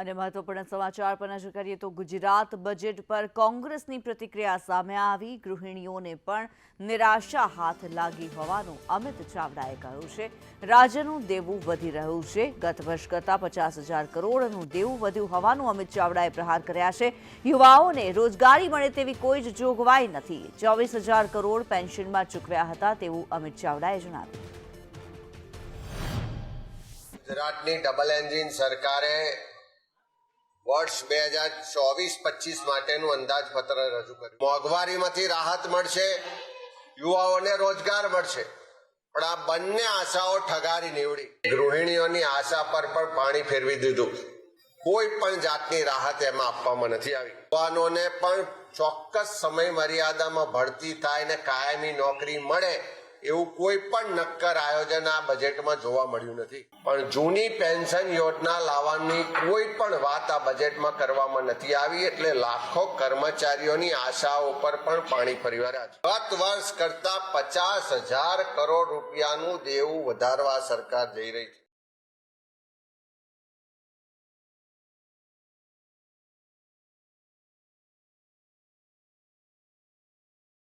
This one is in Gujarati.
અને મહત્વપૂર્ણ સમાચાર પર નજર કરીએ તો ગુજરાત બજેટ પર કોંગ્રેસની પ્રતિક્રિયા સામે આવી. ગૃહિણીઓને પણ નિરાશા હાથ લાગી હોવાનું અમિત ચાવડાએ કહ્યું છે. રાજ્યનું દેવું વધી રહ્યું છે. ગત વર્ષ કરતાં પચાસ હજાર કરોડનું દેવું વધ્યું હોવાનું અમિત ચાવડાએ પ્રહાર કર્યા છે. યુવાઓને રોજગારી મળે તેવી કોઈ જ જોગવાઈ નથી. ચોવીસ હજાર કરોડ પેન્શનમાં ચૂકવ્યા હતા તેવું અમિત ચાવડાએ જણાવ્યું. ગુજરાતની ડબલ એન્જિન સરકારે વર્ષ બે હજાર ચોવીસ, પચીસ માટેનું અંદાજપત્ર રજૂ કર્યું. મોંઘવારીમાંથી રાહત મળશે, યુવાઓને રોજગાર મળશે. પણ આ બંને આશાઓ ઠગારી નીવડી. ગૃહિણીઓની આશા પર પણ પાણી ફેરવી દીધું. કોઈ પણ જાતની રાહત એમાં આપવામાં નથી આવી. યુવાનોને પણ ચોક્કસ સમય મર્યાદામાં ભરતી થાય ને કાયમી નોકરી મળે એવું કોઈ પણ નક્કર આયોજન આ બજેટમાં જોવા મળ્યું નથી. પણ જૂની પેન્શન યોજના લાવવાની કોઈ પણ વાત આ બજેટમાં કરવામાં નથી આવી એટલે લાખો કર્મચારીઓની આશાઓ પર પણ પાણી ફરી છે. ગત વર્ષ કરતા પચાસ હજાર કરોડ રૂપિયાનું દેવું વધારવા સરકાર જઈ રહી છે.